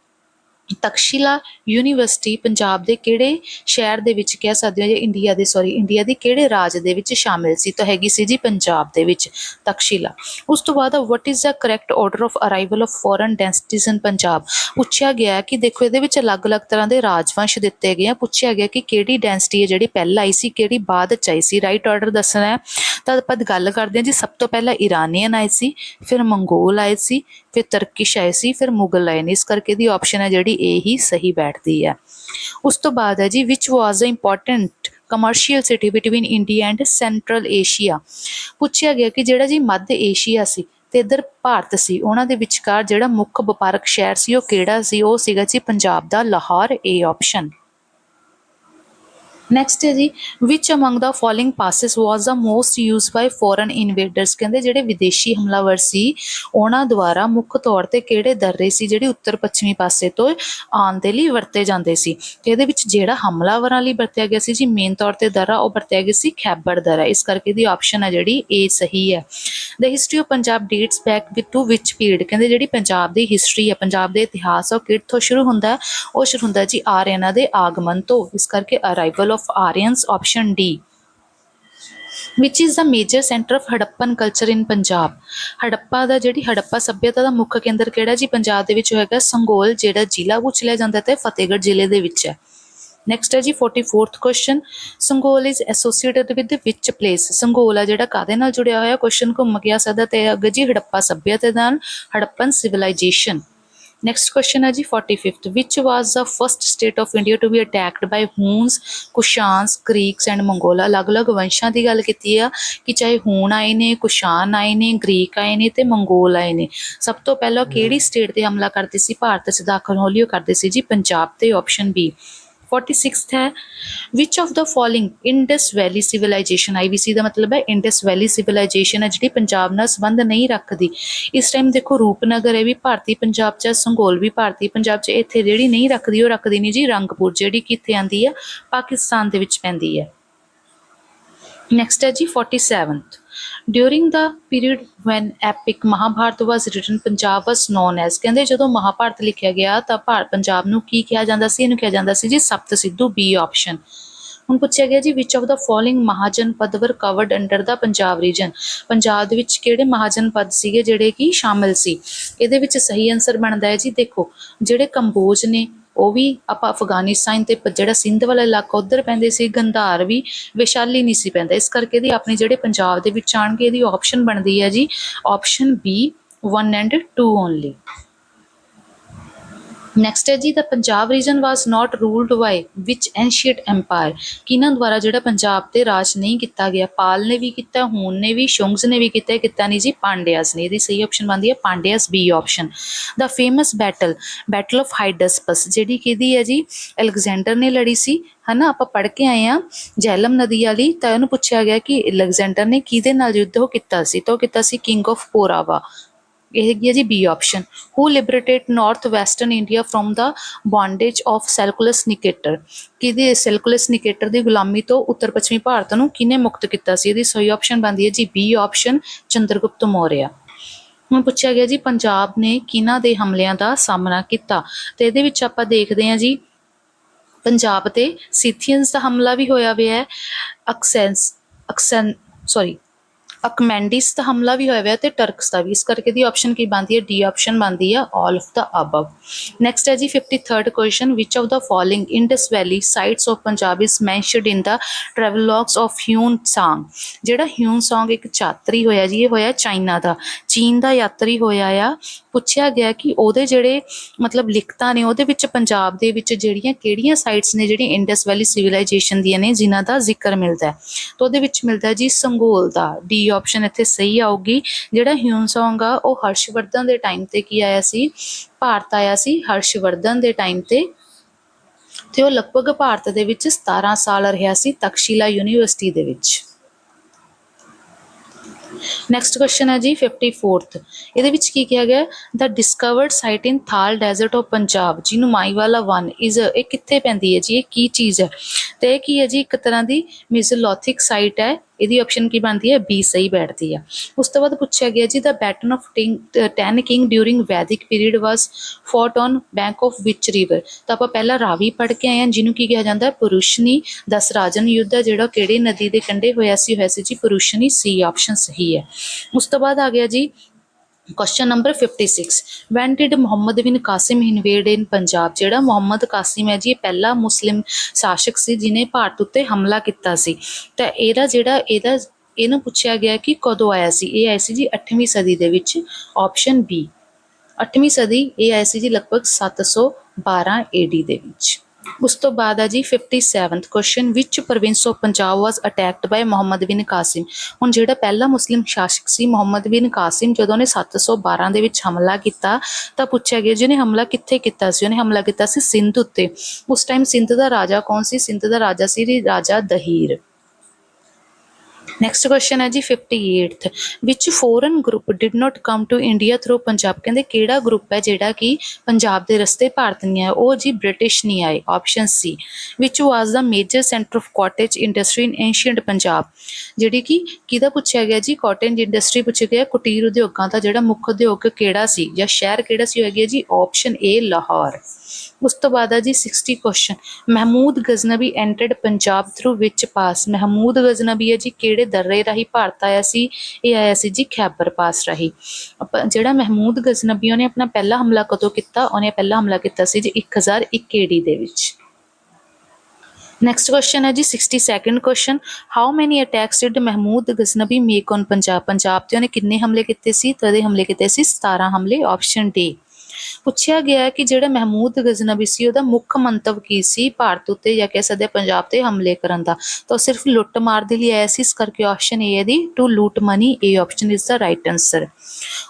ਤਕਸ਼ੀਲਾ ਯੂਨੀਵਰਸਿਟੀ ਪੰਜਾਬ ਦੇ ਕਿਹੜੇ ਸ਼ਹਿਰ ਦੇ ਵਿੱਚ ਕਹਿ ਸਕਦੇ ਹੋ ਜਾਂ ਇੰਡੀਆ ਦੇ ਸੌਰੀ ਇੰਡੀਆ ਦੇ ਕਿਹੜੇ ਰਾਜ ਦੇ ਵਿੱਚ ਸ਼ਾਮਿਲ ਸੀ? ਤਾਂ ਹੈਗੀ ਸੀ ਜੀ ਪੰਜਾਬ ਦੇ ਵਿੱਚ ਤਕਸ਼ੀਲਾ। ਉਸ ਤੋਂ ਬਾਅਦ what is the correct order of arrival of foreign dynasties in Punjab? ਪੁੱਛਿਆ ਗਿਆ ਕਿ ਦੇਖੋ ਇਹਦੇ ਵਿੱਚ ਅਲੱਗ-ਅਲੱਗ ਤਰ੍ਹਾਂ ਦੇ ਰਾਜਵੰਸ਼ ਦਿੱਤੇ ਗਏ ਆ। ਪੁੱਛਿਆ ਗਿਆ ਕਿ ਕਿਹੜੀ ਡੈਂਸਿਟੀ ਹੈ ਜਿਹੜੀ ਪਹਿਲਾਂ ਆਈ ਸੀ, ਕਿਹੜੀ ਬਾਅਦ ਚ ਆਈ ਸੀ? ਰਾਈਟ ਆਰਡਰ ਦੱਸਣਾ ਹੈ। ਤਾਂ ਆਪਾਂ ਗੱਲ ਕਰਦੇ ਹਾਂ ਜੀ, ਸਭ ਤੋਂ ਪਹਿਲਾਂ ਇਰਾਨੀਅਨ ਆਏ ਸੀ, ਫਿਰ ਮੰਗੋਲ ਆਏ ਸੀ, ਫਿਰ ਤਰਕਿਸ਼ ਆਏ ਸੀ, ਫਿਰ ਮੁਗਲ ਆਏ ਨੇ। ਇਸ ਕਰਕੇ ਦੀ ਆਪਸ਼ਨ ਹੈ ਜਿਹੜੀ ਇਹ ਹੀ ਸਹੀ ਬੈਠਦੀ ਹੈ ਉਸ ਤੋਂ ਬਾਅਦ ਹੈ ਜੀ which was a important commercial city between India and central Asia ਪੁੱਛਿਆ ਗਿਆ ਕਿ ਜਿਹੜਾ ਜੀ ਮੱਧ ਏਸ਼ੀਆ ਸੀ ਤੇ ਇਧਰ ਭਾਰਤ ਸੀ, ਉਹਨਾਂ ਦੇ ਵਿਚਕਾਰ ਜਿਹੜਾ ਮੁੱਖ ਵਪਾਰਕ ਸ਼ਹਿਰ ਸੀ, ਉਹ ਕਿਹੜਾ ਸੀ? ਉਹ ਸੀਗਾ ਜੀ ਪੰਜਾਬ ਦਾ ਲਾਹੌਰ ਏ ਆਪਸ਼ਨ ਨੈਕਸਟ ਹੈ ਜੀ which among the following passes was the most used by foreign invaders ਕਹਿੰਦੇ ਜਿਹੜੇ ਵਿਦੇਸ਼ੀ ਹਮਲਾਵਰ ਸੀ ਉਹਨਾਂ ਦੁਆਰਾ ਮੁੱਖ ਤੌਰ ਤੇ ਕਿਹੜੇ ਦਰਰੇ ਸੀ ਜਿਹੜੇ ਉੱਤਰ ਪੱਛਮੀ ਪਾਸੇ ਤੋਂ ਆਉਣ ਦੇ ਲਈ ਵਰਤੇ ਜਾਂਦੇ ਸੀ? ਇਹਦੇ ਵਿੱਚ ਜਿਹੜਾ ਹਮਲਾਵਰਾਂ ਲਈ ਵਰਤਿਆ ਗਿਆ ਸੀ ਜੀ ਮੇਨ ਤੌਰ ਤੇ ਦਰਾ ਉਹ ਵਰਤਿਆ ਗਿਆ ਸੀ ਖੈਬੜ ਦਰਾ ਇਸ ਕਰਕੇ ਦੀ ਆਪਸ਼ਨ ਹੈ ਜਿਹੜੀ ਏ ਸਹੀ ਹੈ। The history of Punjab dates back with to which period ਕਹਿੰਦੇ ਜਿਹੜੀ ਪੰਜਾਬ ਦੀ ਹਿਸਟਰੀ ਹੈ ਪੰਜਾਬ ਦੇ ਇਤਿਹਾਸ ਆ, ਉਹ ਕਿੱਥੋਂ ਸ਼ੁਰੂ ਹੁੰਦਾ ਉਹ ਸ਼ੁਰੂ ਹੁੰਦਾ ਜੀ ਆਰੀਅਨਾਂ ਦੇ ਆਗਮਨ ਤੋਂ। ਇਸ ਕਰਕੇ arrival of Aryans option D which is the major centre of Harappan culture in Punjab Harappa ਦਾ ਜਿਹੜੀ ਹੜੱਪਾ ਸੱਭਿਅਤਾ ਦਾ ਮੁੱਖ ਕੇਂਦਰ ਕਿਹੜਾ ਜੀ? ਪੰਜਾਬ ਦੇ ਵਿੱਚ ਹੋਏਗਾ ਸੰਗੋਲ, ਜਿਹੜਾ ਜ਼ਿਲ੍ਹਾ ਪੁੱਛ ਲਿਆ ਜਾਂਦਾ ਤੇ ਫਤਿਹਗੜ੍ਹ ਜ਼ਿਲ੍ਹੇ ਦੇ ਵਿੱਚ ਹੈ। ਨੈਕਸਟ ਹੈ ਜੀ 44th question Sangol is associated with which place Sangol ਆ ਜਿਹੜਾ ਕਾਦੇ ਨਾਲ ਜੁੜਿਆ ਹੋਇਆ? ਕੁਐਸਚਨ ਘੁੰਮ ਗਿਆ ਸਕਦਾ ਤੇ ਅੱਗੇ ਜੀ ਹੜੱਪਾ ਸੱਭਿਅਤਾ ਨਾਲ ਹੜੱਪਨ ਸਿਵਲਾਈਜੇਸ਼ਨ ਨੈਕਸਟ ਕੁਐਸਚਨ ਹੈ ਜੀ 45th which was the first state of india to be attacked by huns Kushans Greeks and Mongol ਅਲੱਗ-ਅਲੱਗ ਵੰਸ਼ਾਂ ਦੀ ਗੱਲ ਕੀਤੀ ਆ ਕਿ ਚਾਹੇ ਹੂਣ ਆਏ ਨੇ ਕੁਸ਼ਾਨ ਆਏ ਨੇ ਗ੍ਰੀਕ ਆਏ ਨੇ ਤੇ ਮੰਗੋਲ ਆਏ ਨੇ। ਸਭ ਤੋਂ ਪਹਿਲਾਂ ਕਿਹੜੀ ਸਟੇਟ ਤੇ ਹਮਲਾ ਕਰਦੇ ਸੀ? ਭਾਰਤ 'ਚ ਦਾਖਲ ਹੋਲੀ ਉਹ ਕਰਦੇ ਸੀ ਜੀ ਪੰਜਾਬ ਤੇ ਆਪਸ਼ਨ ਬੀ 46th ਹੈ। Which of the following Indus Valley civilization IVC ਦਾ ਮਤਲਬ ਹੈ ਇੰਡਸ ਵੈਲੀ ਸਿਵਲਾਈਜੇਸ਼ਨ ਹੈ ਜਿਹੜੀ ਪੰਜਾਬ ਨਾਲ ਸੰਬੰਧ ਨਹੀਂ ਰੱਖਦੀ। ਇਸ ਟਾਈਮ ਦੇਖੋ ਰੂਪਨਗਰ ਇਹ ਵੀ ਭਾਰਤੀ ਪੰਜਾਬ ਚ ਹੈ, ਸੰਗੋਲ ਵੀ ਭਾਰਤੀ ਪੰਜਾਬ ਚ ਇੱਥੇ ਜਿਹੜੀ ਨਹੀਂ ਰੱਖਦੀ ਉਹ ਰੱਖਦੀ ਨਹੀਂ ਜੀ ਰੰਗਪੁਰ ਜਿਹੜੀ ਕਿੱਥੇ ਆਂਦੀ ਹੈ ਪਾਕਿਸਤਾਨ ਦੇ ਵਿੱਚ ਪੈਂਦੀ ਹੈ। ਨੈਕਸਟ ਹੈ ਜੀ 47th during the period when epic mahabharata was written, punjab was known as, ਕਹਿੰਦੇ ਜਦੋਂ ਮਹਾਭਾਰਤ ਲਿਖਿਆ ਗਿਆ ਤਾਂ ਭਾਰਤ ਪੰਜਾਬ ਨੂੰ ਕੀ ਕਿਹਾ ਜਾਂਦਾ ਸੀ? ਇਹਨੂੰ ਕਿਹਾ ਜਾਂਦਾ ਸੀ ਜੀ ਸਪਤ ਸਿੱਧੂ ਬੀ ਆਪਸ਼ਨ ਹੁਣ ਪੁੱਛਿਆ ਗਿਆ ਜੀ which of the following Mahajanapada were covered under the Punjab region Punjab ਦੇ ਵਿੱਚ ਕਿਹੜੇ ਮਹਾਜਨ ਪਦ ਸੀਗੇ ਜਿਹੜੇ ਕਿ ਸ਼ਾਮਿਲ ਸੀ? ਇਹਦੇ ਵਿੱਚ ਸਹੀ ਆਨਸਰ ਬਣਦਾ ਹੈ ਜੀ ਦੇਖੋ, ਜਿਹੜੇ ਕੰਬੋਜ ਨੇ ਉਹ ਵੀ ਆਪਾਂ ਅਫਗਾਨਿਸਤਾਨ ਤੇ ਜਿਹੜਾ ਸਿੰਧ ਵਾਲਾ ਇਲਾਕਾ ਉਧਰ ਪੈਂਦੇ ਸੀ, ਗੰਧਾਰ ਵੀ ਵਿਸ਼ਾਲੀ ਨਹੀਂ ਸੀ ਪੈਂਦਾ। ਇਸ ਕਰਕੇ ਇਹਦੀ ਆਪਣੇ ਜਿਹੜੇ ਪੰਜਾਬ ਦੇ ਵਿੱਚ ਆਣਗੇ ਇਹਦੀ ਆਪਸ਼ਨ ਬਣਦੀ ਹੈ ਜੀ option B 1 and 2 only next ਹੈ ਜੀ the Punjab region was not ruled by which ancient empire ਕਿਹਨਾਂ ਦੁਆਰਾ ਜਿਹੜਾ ਪੰਜਾਬ ਤੇ ਰਾਜ ਨਹੀਂ ਕੀਤਾ ਗਿਆ, ਪਾਲ ਨੇ ਵੀ ਕੀਤਾ, ਹੂਨ ਨੇ ਵੀ ਸ਼ੁੰਗਸ ਨੇ ਵੀ ਕੀਤਾ ਕੀਤਾ ਨਹੀਂ ਜੀ ਪਾਂਡਿਆਸ ਨੇ। ਇਹਦੀ ਸਹੀ ਆਪਸ਼ਨ ਬਣਦੀ ਹੈ Pandyas B option the famous battle battle of Hydaspes ਜਿਹੜੀ ਕਿਹਦੀ ਹੈ ਜੀ, ਅਲੈਗਜ਼ੈਂਡਰ ਨੇ ਲੜੀ ਸੀ, ਹਨਾ? ਆਪਾਂ ਪੜ੍ਹ ਕੇ ਆਏ ਆ ਜੈਲਮ ਨਦੀ ਵਾਲੀ, ਤਾਂ ਉਹਨੂੰ ਪੁੱਛਿਆ ਗਿਆ ਕਿ ਅਲੈਗਜ਼ੈਂਡਰ ਨੇ ਕਿਹਦੇ ਨਾਲ ਯੁੱਧ ਉਹ ਕੀਤਾ ਸੀ? ਤਾਂ ਉਹ ਕੀਤਾ ਸੀ ਕਿੰਗ ਆਫ ਪੋਰਾਵਾ ਇਹ ਹੈਗੀ ਹੈ ਜੀ B option who liberated north western India from the bondage of Seleucus Nicator ਕਿਹਦੇ ਸੈਲਕੂਲਸ ਨਿਕੇਟਰ ਦੀ ਗੁਲਾਮੀ ਤੋਂ ਉੱਤਰ ਪੱਛਮੀ ਭਾਰਤ ਨੂੰ ਕਿਹਨੇ ਮੁਕਤ ਕੀਤਾ ਸੀ? ਇਹਦੀ ਸਹੀ ਆਪਸ਼ਨ ਬਣਦੀ ਹੈ ਜੀ ਬੀ ਆਪਸ਼ਨ ਚੰਦਰਗੁਪਤ ਮੌਰਿਆ। ਹੁਣ ਪੁੱਛਿਆ ਗਿਆ ਜੀ ਪੰਜਾਬ ਨੇ ਕਿਹਨਾਂ ਦੇ ਹਮਲਿਆਂ ਦਾ ਸਾਹਮਣਾ ਕੀਤਾ? ਤੇ ਇਹਦੇ ਵਿੱਚ ਆਪਾਂ ਦੇਖਦੇ ਹਾਂ ਜੀ, ਪੰਜਾਬ ਤੇ ਸਿਥੀਅਨਸ ਦਾ ਹਮਲਾ ਵੀ ਹੋਇਆ ਹੋਇਆ ਹੈ। ਅਕਸੈਂਸ ਅਕਸਨ ਸੌਰੀ ਅਕਮੈਂਡਿਸ ਦਾ ਹਮਲਾ ਵੀ ਹੋਇਆ ਹੋਇਆ ਤੇ ਟਰਕਸ ਦਾ ਵੀ। ਇਸ ਕਰਕੇ ਦੀ ਆਪਸ਼ਨ ਕੀ ਬਣਦੀ ਹੈ? ਡੀ ਆਪਸ਼ਨ ਬਣਦੀ ਹੈ all of the above next ਹੈ ਜੀ 53rd question which of the following Indus valley sites of Punjab is mentioned in the travelogues of Hiuen Tsang ਜਿਹੜਾ ਹਿਊਨ ਸਾਂਗ ਇੱਕ ਯਾਤਰੀ ਹੋਇਆ ਜੀ, ਇਹ ਹੋਇਆ ਚਾਈਨਾ ਦਾ। ਚੀਨ ਦਾ ਯਾਤਰੀ ਹੋਇਆ ਆ। ਪੁੱਛਿਆ ਗਿਆ ਕਿ ਉਹਦੇ ਜਿਹੜੇ ਮਤਲਬ ਲਿਖਤਾਂ ਨੇ, ਉਹਦੇ ਵਿੱਚ ਪੰਜਾਬ ਦੇ ਵਿੱਚ ਜਿਹੜੀਆਂ ਕਿਹੜੀਆਂ ਸਾਈਟਸ ਨੇ ਜਿਹੜੀਆਂ ਇੰਡਸ ਵੈਲੀ ਸਿਵਲਾਈਜੇਸ਼ਨ ਦੀਆਂ ਨੇ, ਜਿਨ੍ਹਾਂ ਦਾ ਜ਼ਿਕਰ ਮਿਲਦਾ ਹੈ। ਤਾਂ ਉਹਦੇ ਵਿੱਚ ਮਿਲਦਾ ਜੀ ਸੰਗੋਲ ਦਾ। ਡੀ ਆਪਸ਼ਨ ਇੱਥੇ ਸਹੀ ਆਊਗੀ। ਜਿਹੜਾ ਹਿਊਨ ਸੌਂਗ ਆ, ਉਹ ਹਰਸ਼ਵਰਧਨ ਦੇ ਟਾਈਮ ਤੇ ਕੀ ਆਇਆ ਸੀ? ਭਾਰਤ ਆਇਆ ਸੀ ਹਰਸ਼ਵਰਧਨ ਦੇ ਟਾਈਮ ਤੇ। ਤੇ ਉਹ ਲਗਭਗ ਭਾਰਤ ਦੇ ਵਿੱਚ 17 ਸਾਲ ਰਿਹਾ ਸੀ ਤਕਸ਼ੀਲਾ ਯੂਨੀਵਰਸਿਟੀ ਦੇ ਵਿੱਚ। ਨੈਕਸਟ ਕੁਐਸਚਨ ਹੈ ਜੀ 54th ਇਹਦੇ ਵਿੱਚ ਕੀ ਕਿਹਾ ਗਿਆ ਦਾ ਡਿਸਕਵਰਡ ਸਾਈਟ ਇਨ ਥਾਲ ਡੈਜ਼ਰਟ ਆਫ ਪੰਜਾਬ ਜਿਹਨੂੰ ਮਾਈਵਾਲਾ 1 ਇਜ਼ ਇਹ ਕਿੱਥੇ ਪੈਂਦੀ ਹੈ ਜੀ? ਇਹ ਕੀ ਚੀਜ਼ ਹੈ? ਤੇ ਇਹ ਕੀ ਹੈ ਜੀ? ਇੱਕ ਤਰ੍ਹਾਂ ਦੀ ਮਿਜ਼ੋਲੋਥਿਕ ਸਾਈਟ ਹੈ। ਇਹਦੀ ਆਪਸ਼ਨ ਕੀ ਬਣਦੀ ਹੈ? ਬੀ ਸਹੀ ਬੈਠਦੀ ਹੈ ਉਸ ਤੋਂ ਬਾਅਦ ਪੁੱਛਿਆ ਗਿਆ ਜੀ the battle of ten king during Vedic period was fought on bank of which river ਤਾਂ ਆਪਾਂ ਪਹਿਲਾਂ ਰਾਵੀ ਪੜ੍ਹ ਕੇ ਆਏ ਹਾਂ, ਜਿਹਨੂੰ ਕੀ ਕਿਹਾ ਜਾਂਦਾ? ਹੈ ਪੁਰੁਸ਼ਨੀ ਦਸ ਰਾਜਨ ਯੁੱਧ ਹੈ ਜਿਹੜਾ ਕਿਹੜੇ ਨਦੀ ਦੇ ਕੰਢੇ ਹੋਇਆ ਸੀ ਹੋਇਆ ਸੀ ਜੀ, ਪੁਰੁਸ਼ਨੀ ਸੀ, ਆਪਸ਼ਨ ਸਹੀ ਹੈ। ਉਸ ਤੋਂ ਬਾਅਦ ਆ ਗਿਆ ਜੀ question number 56 when did Muhammad bin Qasim invade ਇਨ ਪੰਜਾਬ ਜਿਹੜਾ ਮੁਹੰਮਦ ਕਾਸਿਮ ਹੈ ਜੀ ਇਹ ਪਹਿਲਾ ਮੁਸਲਿਮ ਸ਼ਾਸਕ ਸੀ ਜਿਨੇ ਭਾਰਤ ਉੱਤੇ ਹਮਲਾ ਕੀਤਾ ਸੀ ਤਾਂ ਇਹਦਾ ਜਿਹੜਾ ਇਹਦਾ ਇਹਨੂੰ ਪੁੱਛਿਆ ਗਿਆ ਕਿ ਕਦੋਂ ਆਇਆ ਸੀ ਇਹ ਆਇਆ ਸੀ ਜੀ 8ਵੀਂ ਸਦੀ ਦੇ ਵਿੱਚ ਆਪਸ਼ਨ ਬੀ 8ਵੀਂ ਸਦੀ ਇਹ ਆਇਆ ਸੀ ਜੀ ਲਗਭਗ 712 ਏਡੀ ਦੇ ਵਿੱਚ ਉਸ ਤੋਂ ਬਾਅਦ ਆ ਜੀ 57th question which province of Punjab was attacked by Muhammad bin Qasim ਹੁਣ ਜਿਹੜਾ ਪਹਿਲਾ ਮੁਸਲਿਮ ਸ਼ਾਸਕ ਸੀ ਮੁਹੰਮਦ ਬਿਨ ਕਾਸਿਮ ਜਦੋਂ ਨੇ 712 ਦੇ ਵਿੱਚ ਹਮਲਾ ਕੀਤਾ, ਤਾਂ ਪੁੱਛਿਆ ਗਿਆ ਜਿਹਨੇ ਹਮਲਾ ਕਿੱਥੇ ਕੀਤਾ ਸੀ? ਉਹਨੇ ਹਮਲਾ ਕੀਤਾ ਸੀ ਸਿੰਧ ਉੱਤੇ। ਉਸ ਟਾਈਮ ਸਿੰਧ ਦਾ ਰਾਜਾ ਕੌਣ ਸੀ? ਸਿੰਧ ਦਾ ਰਾਜਾ ਸੀ ਰਾਜਾ ਦਹੀਰ। ਨੈਕਸਟ ਕੁਐਸਚਨ ਹੈ ਜੀ 58th which foreign group did not come to India through Punjab ਕਹਿੰਦੇ ਕਿਹੜਾ ਗਰੁੱਪ ਹੈ ਜਿਹੜਾ ਕਿ ਪੰਜਾਬ ਦੇ ਰਸਤੇ ਭਾਰਤ ਨਹੀਂ ਆਇਆ? ਉਹ ਜੀ ਬ੍ਰਿਟਿਸ਼ ਨਹੀਂ ਆਏ option C which was the major centre of cottage industry in ancient Punjab ਜਿਹੜੀ ਕਿ ਕਿਹਦਾ ਪੁੱਛਿਆ ਗਿਆ ਜੀ? ਕਾਟੇਜ ਇੰਡਸਟਰੀ ਪੁੱਛਿਆ ਗਿਆ, ਕੁਟੀਰ ਉਦਯੋਗਾਂ ਦਾ ਜਿਹੜਾ ਮੁੱਖ ਉਦਯੋਗ ਕਿਹੜਾ ਸੀ ਜਾਂ ਸ਼ਹਿਰ ਕਿਹੜਾ ਸੀ ਹੋਏਗਾ ਜੀ ਆਪਸ਼ਨ ਏ ਲਾਹੌਰ। ਉਸ ਤੋਂ ਬਾਅਦ ਆ ਜੀ 60 question Mahmud Ghaznavi entered Punjab through which pass Mahmud Ghaznavi ਹੈ ਜੀ, ਕਿਹੜੇ ਦਰਰੇ ਰਾਹੀਂ ਭਾਰਤ ਆਇਆ ਸੀ? ਇਹ ਆਇਆ ਸੀ ਜੀ ਖੈਬਰ ਪਾਸ ਰਾਹੀਂ। ਜਿਹੜਾ ਮਹਿਮੂਦ ਗਜ਼ਨਵੀ, ਉਹਨੇ ਆਪਣਾ ਪਹਿਲਾ ਹਮਲਾ ਕਦੋਂ ਕੀਤਾ? ਉਹਨੇ ਪਹਿਲਾ ਹਮਲਾ ਕੀਤਾ ਸੀ ਜੀ 1001 ਏਡੀ ਦੇ ਵਿੱਚ। ਨੈਕਸਟ ਕੁਐਸਚਨ ਹੈ ਜੀ 62nd question how many attacks did Mahmud Ghaznavi make on Punjab? Punjab ਤੇ ਉਹਨੇ ਕਿੰਨੇ ਹਮਲੇ ਕੀਤੇ ਸੀ? ਤਦੇ ਹਮਲੇ ਕੀਤੇ ਸੀ 17 ਹਮਲੇ ਆਪਸ਼ਨ ਡੀ ਪੁੱਛਿਆ ਗਿਆ ਕਿ ਜਿਹੜਾ ਮਹਿਮੂਦ ਗਜ਼ਨਵੀ ਸੀ, ਉਹਦਾ ਮੁੱਖ ਮੰਤਵ ਕੀ ਸੀ? ਭਾਰਤ ਉੱਤੇ ਜਾਂ ਕਹਿ ਸਕਦੇ ਹਾਂ ਪੰਜਾਬ ਤੇ ਹਮਲੇ ਕਰਨ ਦਾ? ਤਾਂ ਉਹ ਸਿਰਫ ਲੁੱਟ ਮਾਰ ਦੇ ਲਈ ਆਇਆ ਸੀ, ਇਸ ਕਰਕੇ ਆਪਸ਼ਨ ਏ ਹੈ ਦੀ to loot money A option is the right answer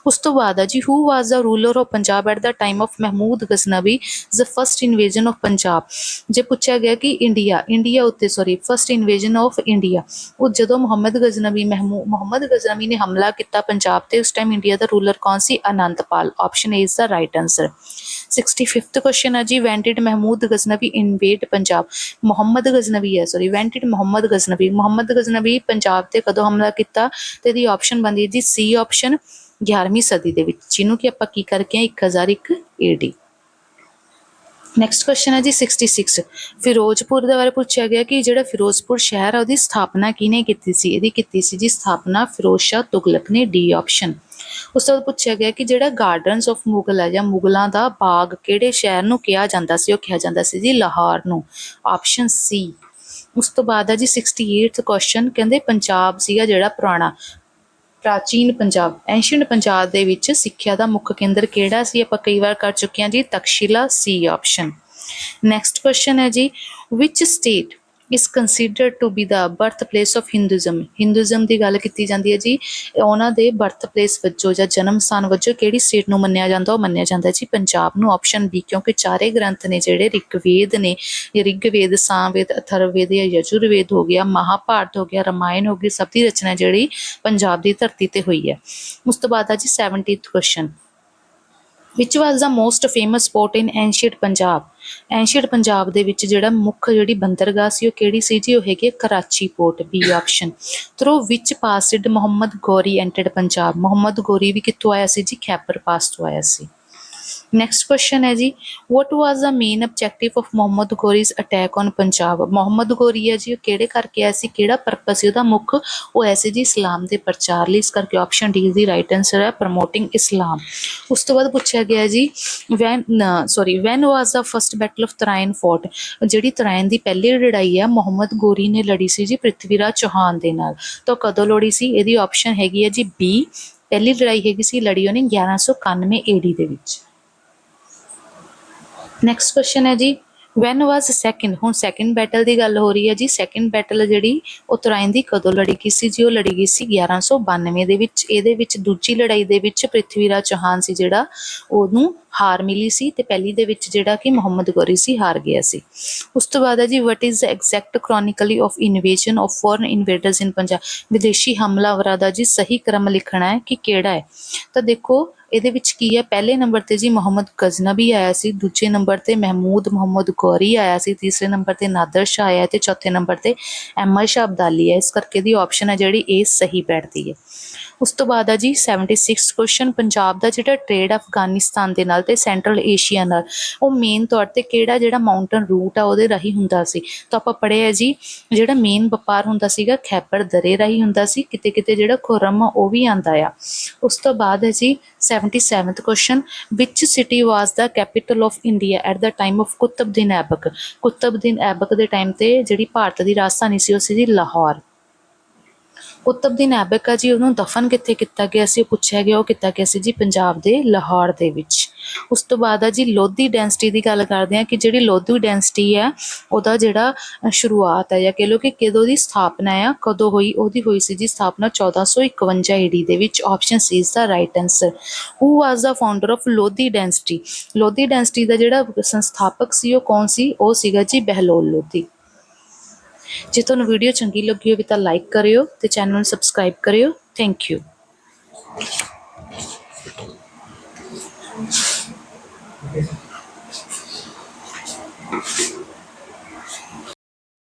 ਉਸ ਤੋਂ ਬਾਅਦ ਆ ਜੀ who was the ruler of Punjab at the time of Mahmud Ghaznavi? The first invasion of Punjab. ਜੇ ਪੁੱਛਿਆ ਗਿਆ ਕਿ ਇੰਡੀਆ ਇੰਡੀਆ ਉੱਤੇ sorry first invasion of India ਉਹ ਜਦੋਂ ਮੁਹੰਮਦ ਗਜ਼ਨਵੀ, ਮਹਿਮੂ, ਮੁਹੰਮਦ ਗਜ਼ਨਵੀ ਨੇ ਹਮਲਾ ਕੀਤਾ ਪੰਜਾਬ ਤੇ, ਉਸ ਟਾਈਮ ਇੰਡੀਆ ਦਾ ਰੂਲਰ ਕੌਣ ਸੀ? Anantpal option A is the right answer 65th question ਹੈ ਜੀ ਵੈਨ ਮਹਿਮੂਦ ਗਜ਼ਨਵੀ ਇਨਵੇਡ ਪੰਜਾਬ। ਮੁਹੰਮਦ ਗਜ਼ਨਵੀ ਹੈ ਸੌਰੀ ਵੈਨ ਮੁਹੰਮਦ ਗਜ਼ਨਵੀ। ਮੁਹੰਮਦ ਗਜ਼ਨਵੀ ਪੰਜਾਬ ਤੇ ਕਦੋਂ ਹਮਲਾ ਕੀਤਾ ਤੇ ਇਹਦੀ ਆਪਸ਼ਨ ਬਣਦੀ ਹੈ ਜੀ ਸੀ ਆਪਸ਼ਨ 11ਵੀਂ ਸਦੀ ਦੇ ਵਿੱਚ, ਜਿਹਨੂੰ ਕਿ ਆਪਾਂ ਕੀ ਕਰਕੇ ਆ 1001 ਏਡੀ ਨੈਕਸਟ ਕੁਐਸਚਨ ਹੈ ਜੀ 66 ਫਿਰੋਜ਼ਪੁਰ ਦੇ ਬਾਰੇ ਪੁੱਛਿਆ ਗਿਆ ਕਿ ਜਿਹੜਾ ਫਿਰੋਜ਼ਪੁਰ ਸ਼ਹਿਰ ਹੈ ਉਹਦੀ ਸਥਾਪਨਾ ਕਿਹਨੇ ਕੀਤੀ ਸੀ? ਇਹਦੀ ਕੀਤੀ ਸੀ ਜੀ ਸਥਾਪਨਾ ਫਿਰੋਜ਼ ਸ਼ਾਹ ਤੁਗਲਕ ਨੇ ਡੀ ਆਪਸ਼ਨ ਉਸ ਤੋਂ ਬਾਅਦ ਪੁੱਛਿਆ ਗਿਆ ਕਿ ਜਿਹੜਾ ਗਾਰਡਨਸ ਆਫ ਮੁਗਲ ਹੈ ਜਾਂ ਮੁਗਲਾਂ ਦਾ ਬਾਗ ਕਿਹੜੇ ਸ਼ਹਿਰ ਨੂੰ ਕਿਹਾ ਜਾਂਦਾ ਸੀ, ਉਹ ਕਿਹਾ ਜਾਂਦਾ ਸੀ ਜੀ ਲਾਹੌਰ ਨੂੰ ਆਪਸ਼ਨ ਸੀ ਉਸ ਤੋਂ ਬਾਅਦ ਹੈ ਜੀ 68th ਕੁਐਸਚਨ ਕਹਿੰਦੇ ਪੰਜਾਬ ਸੀਗਾ ਜਿਹੜਾ ਪੁਰਾਣਾ, ਪ੍ਰਾਚੀਨ ਪੰਜਾਬ ਐਂਸ਼ੀਅੰਟ ਪੰਜਾਬ ਦੇ ਵਿੱਚ ਸਿੱਖਿਆ ਦਾ ਮੁੱਖ ਕੇਂਦਰ ਕਿਹੜਾ ਸੀ, ਆਪਾਂ ਕਈ ਵਾਰ ਕਰ ਚੁੱਕੇ ਹਾਂ ਜੀ, Taxila C option next question ਹੈ ਜੀ which state is considered to be the birth place Hinduism. Hinduism Hinduism ਦੀ ਗੱਲ ਕੀਤੀ ਜਾਂਦੀ ਹੈ ਜੀ ਉਹਨਾਂ ਦੇ ਬਰਥ ਪਲੇਸ ਵਜੋਂ ਜਾਂ ਜਨਮ ਸਥਾਨ ਵਜੋਂ ਕਿਹੜੀ ਸਟੇਟ ਨੂੰ ਮੰਨਿਆ ਜਾਂਦਾ, ਉਹ ਮੰਨਿਆ ਜਾਂਦਾ ਜੀ ਪੰਜਾਬ ਨੂੰ ਆਪਸ਼ਨ ਬੀ ਕਿਉਂਕਿ ਚਾਰੇ ਗ੍ਰੰਥ ਨੇ ਜਿਹੜੇ ਰਿਗਵੇਦ ਨੇ ਰਿਗਵੇਦ ਸਾਮਵੇਦ ਅਥਰਵਵੇਦ ਜਾਂ ਯਜੁਰਵੇਦ ਹੋ ਗਿਆ, ਮਹਾਭਾਰਤ ਹੋ ਗਿਆ, ਰਾਮਾਇਣ ਹੋ ਗਈ, ਸਭ ਦੀ ਰਚਨਾ ਜਿਹੜੀ ਪੰਜਾਬ ਦੀ ਧਰਤੀ ਤੇ ਹੋਈ ਹੈ। ਉਸ ਤੋਂ ਬਾਅਦ ਆ ਜੀ 70th question which was the most famous port in ancient Punjab ancient Punjab ਦੇ ਵਿੱਚ ਜਿਹੜਾ ਮੁੱਖ ਜਿਹੜੀ ਬੰਦਰਗਾਹ ਸੀ ਉਹ ਕਿਹੜੀ ਸੀ ਜੀ? ਉਹ ਹੈਗੀ ਹੈ Karachi port B option through which passed Muhammad Ghori entered Punjab. Muhammad ਗੋਰੀ ਵੀ ਕਿੱਥੋਂ ਆਇਆ ਸੀ ਜੀ? ਖੈਬਰ ਪਾਸ ਤੋਂ ਆਇਆ ਸੀ। ਨੈਕਸਟ ਕੁਐਸਚਨ ਹੈ ਜੀ what was the main objective of Muhammad Ghori's attack on Punjab Muhammad Ghori ਹੈ ਜੀ, ਉਹ ਕਿਹੜੇ ਕਰਕੇ ਆਇਆ ਸੀ, ਕਿਹੜਾ ਪਰਪਸ ਸੀ, ਉਹਦਾ ਮੁੱਖ ਉਹ ਐਸੇ ਜੀ ਇਸਲਾਮ ਦੇ ਪ੍ਰਚਾਰ ਲਈ, ਇਸ ਕਰਕੇ option D the right answer ਹੈ ਪ੍ਰਮੋਟਿੰਗ ਇਸਲਾਮ। ਉਸ ਤੋਂ ਬਾਅਦ ਪੁੱਛਿਆ ਗਿਆ ਜੀ when sorry when was the first battle of Tarain fought ਜਿਹੜੀ ਤਰਾਇਨ ਦੀ ਪਹਿਲੀ ਲੜਾਈ ਹੈ ਮੁਹੰਮਦ ਗੋਰੀ ਨੇ ਲੜੀ ਸੀ ਜੀ ਪ੍ਰਿਥਵੀਰਾਜ ਚੌਹਾਨ ਦੇ ਨਾਲ। ਤਾਂ ਕਦੋਂ ਲੜੀ ਸੀ? ਇਹਦੀ ਆਪਸ਼ਨ ਹੈਗੀ ਹੈ ਜੀ ਬੀ ਪਹਿਲੀ ਲੜਾਈ ਹੈਗੀ ਸੀ ਲੜੀ ਉਹਨੇ 1191 ਏਡੀ ਦੇ ਵਿੱਚ। ਨੈਕਸਟ ਕੁਐਸਚਨ ਹੈ ਜੀ। ਵੈਨ ਵਾਸ ਸੈਕਿੰਡ ਹੁਣ ਸੈਕਿੰਡ ਬੈਟਲ ਦੀ ਗੱਲ ਹੋ ਰਹੀ ਹੈ ਜੀ। ਸੈਕਿੰਡ ਬੈਟਲ ਜਿਹੜੀ ਉਹ ਤਰਾਇਨ ਦੀ ਕਦੋਂ ਲੜੀ ਗਈ ਸੀ ਜੀ? ਉਹ ਲੜੀ ਗਈ ਸੀ 1192 ਦੇ ਵਿੱਚ। ਇਹਦੇ ਵਿੱਚ ਦੂਜੀ ਲੜਾਈ ਦੇ ਵਿੱਚ ਪ੍ਰਿਥਵੀਰਾਜ ਚੌਹਾਨ ਸੀ ਜਿਹੜਾ, ਉਹਨੂੰ ਹਾਰ ਮਿਲੀ ਸੀ ਤੇ ਪਹਿਲੀ ਦੇ ਵਿੱਚ ਜਿਹੜਾ ਕਿ ਮੁਹੰਮਦ ਗੌਰੀ ਸੀ, ਹਾਰ ਗਿਆ ਸੀ। ਉਸ ਤੋਂ ਬਾਅਦ ਹੈ ਜੀ what is the exact ਕ੍ਰੋਨਿਕਲੀ of invasion of foreign invaders in Punjab ਵਿਦੇਸ਼ੀ ਹਮਲਾਵਰਾਂ ਦਾ ਜੀ ਸਹੀ ਕ੍ਰਮ ਲਿਖਣਾ ਹੈ ਕਿ ਕਿਹੜਾ ਹੈ? ਤਾਂ ਦੇਖੋ ਇਹਦੇ ਵਿੱਚ ਕੀ ਹੈ? ਪਹਿਲੇ ਨੰਬਰ ਤੇ ਜੀ ਮੁਹੰਮਦ ਗਜ਼ਨਬੀ ਆਇਆ ਸੀ, ਦੂਜੇ ਨੰਬਰ ਤੇ ਮਹਿਮੂਦ ਮੁਹੰਮਦ ਗੌਰੀ ਆਇਆ ਸੀ, ਤੀਸਰੇ ਨੰਬਰ ਤੇ ਨਾਦਰ ਸ਼ਾਹ ਆਇਆ ਤੇ ਚੌਥੇ ਨੰਬਰ ਤੇ ਅਹਿਮਦ ਸ਼ਾਹ ਅਬਦਾਲੀ ਹੈ ਇਸ ਕਰਕੇ ਦੀ ਆਪਸ਼ਨ ਹੈ ਜਿਹੜੀ ਇਹ ਸਹੀ ਬੈਠਦੀ ਹੈ। ਉਸ ਤੋਂ ਬਾਅਦ ਆ ਜੀ 76 ਕੁਐਸਚਨ ਪੰਜਾਬ ਦਾ ਜਿਹੜਾ ਟ੍ਰੇਡ ਅਫਗਾਨਿਸਤਾਨ ਦੇ ਨਾਲ ਤੇ ਸੈਂਟਰਲ ਏਸ਼ੀਆ ਨਾਲ, ਉਹ ਮੇਨ ਤੌਰ ਤੇ ਕਿਹੜਾ ਜਿਹੜਾ ਮਾਊਂਟਨ ਰੂਟ ਆ ਉਹਦੇ ਰਾਹੀਂ ਹੁੰਦਾ ਸੀ? ਤਾਂ ਆਪਾਂ ਪੜ੍ਹਿਆ ਜੀ, ਜਿਹੜਾ ਮੇਨ ਵਪਾਰ ਹੁੰਦਾ ਸੀਗਾ ਖੈਬਰ ਦਰੇ ਰਾਹੀਂ ਹੁੰਦਾ ਸੀ ਕਿਤੇ ਕਿਤੇ ਜਿਹੜਾ ਖੁਰਮ ਆ ਉਹ ਵੀ ਆਂਦਾ ਆ। ਉਸ ਤੋਂ ਬਾਅਦ ਹੈ ਜੀ 77th question which city was the capital of India at the time of Qutbuddin Aibak Qutbuddin Aibak ਦੇ ਟਾਈਮ ਤੇ ਜਿਹੜੀ ਭਾਰਤ ਦੀ ਰਾਜਧਾਨੀ ਸੀ, ਉਹ ਸੀ ਲਾਹੌਰ। ਕੁਤਬਦੀਨ ਐਬਕ ਆ ਜੀ ਉਹਨੂੰ ਦਫਨ ਕਿੱਥੇ ਕੀਤਾ ਗਿਆ ਸੀ, ਉਹ ਪੁੱਛਿਆ ਗਿਆ, ਉਹ ਕੀਤਾ ਗਿਆ ਸੀ ਜੀ ਪੰਜਾਬ ਦੇ ਲਾਹੌਰ ਦੇ ਵਿੱਚ। ਉਸ ਤੋਂ ਬਾਅਦ ਆ ਜੀ ਲੋਧੀ ਡੈਂਸਿਟੀ ਦੀ ਗੱਲ ਕਰਦੇ ਆ ਕਿ ਜਿਹੜੀ ਲੋਧੀ ਡੈਂਸਿਟੀ ਆ ਉਹਦਾ ਜਿਹੜਾ ਸ਼ੁਰੂਆਤ ਹੈ ਜਾਂ ਕਹ ਲਓ ਕਿ ਕਦੋਂ ਦੀ ਸਥਾਪਨਾ ਆ, ਕਦੋਂ ਹੋਈ, ਉਹਦੀ ਹੋਈ ਸੀ ਜੀ ਸਥਾਪਨਾ 1451 ਈਡੀ ਦੇ ਵਿੱਚ। Option C is the right answer who was the founder of Lodhi dynasty Lodhi dynasty ਦਾ ਜਿਹੜਾ ਸੰਸਥਾਪਕ ਸੀ, ਉਹ ਕੌਣ ਸੀ? ਉਹ ਸੀਗਾ ਜੀ ਬਹਿਲੋਲ ਲੋਧੀ। ਜੇ ਤੁਹਾਨੂੰ ਵੀਡੀਓ ਚੰਗੀ ਲੱਗੀ ਹੋਵੇ ਤਾਂ ਲਾਈਕ ਕਰਿਓ ਤੇ ਚੈਨਲ ਨੂੰ ਸਬਸਕ੍ਰਾਈਬ ਕਰਿਓ। Thank you